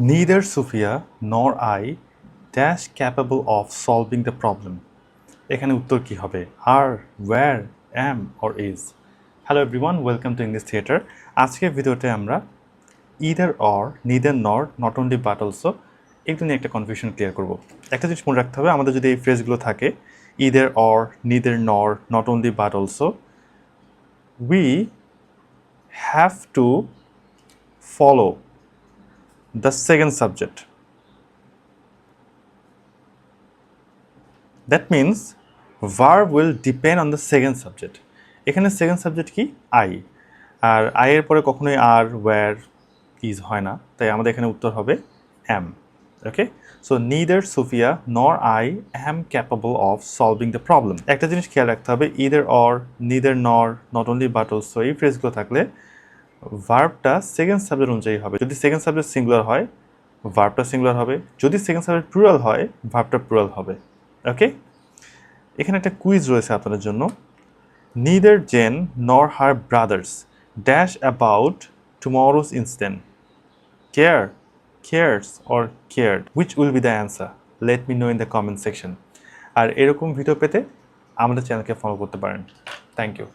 Neither Sophia nor I dash capable of solving the problem. এখানে উত্তর কি হবে? Are were am or is hello everyone welcome to English theatre আজকের ভিডিওতে আমরা either or neither nor not only but also এগুলো নিয়ে একটা কনফিউশন ক্লিয়ার করব। একটা জিনিস মনে রাখতে হবে, আমাদের যদি এই ফ্রেজগুলো থাকে either or neither nor not only but also we have to follow the second subject. That means verb will depend on the second subject. এখানে সেকেন্ড সাবজেক্ট কি? আই আর আই এর পরে কখনোই আর ওয়্যার ইজ হয় না। তাই আমাদের এখানে উত্তর হবে am okay so neither Sophia nor I am capable of solving the problem একটা জিনিস খেয়াল রাখতে হবে either or neither nor not only but also এই ফ্রেজগুলো থাকলে ভার্বটা সেকেন্ড সাবজেক্ট অনুযায়ী হবে। যদি সেকেন্ড সাবজেক্ট সিঙ্গুলার হয় ভার্বটা সিঙ্গুলার হবে। যদি সেকেন্ড সাবজেক্ট প্লুরাল হয় ভার্বটা প্লুরাল হবে। ওকে এখানে একটা কুইজ রয়েছে আপনাদের জন্য। Neither Jen nor her brothers dash about tomorrow's instant care cares or cared which will be the answer let me know in the comment section আর এরকম ভিডিও পেতে আমাদের চ্যানেলকে ফলো করতে পারেন। Thank you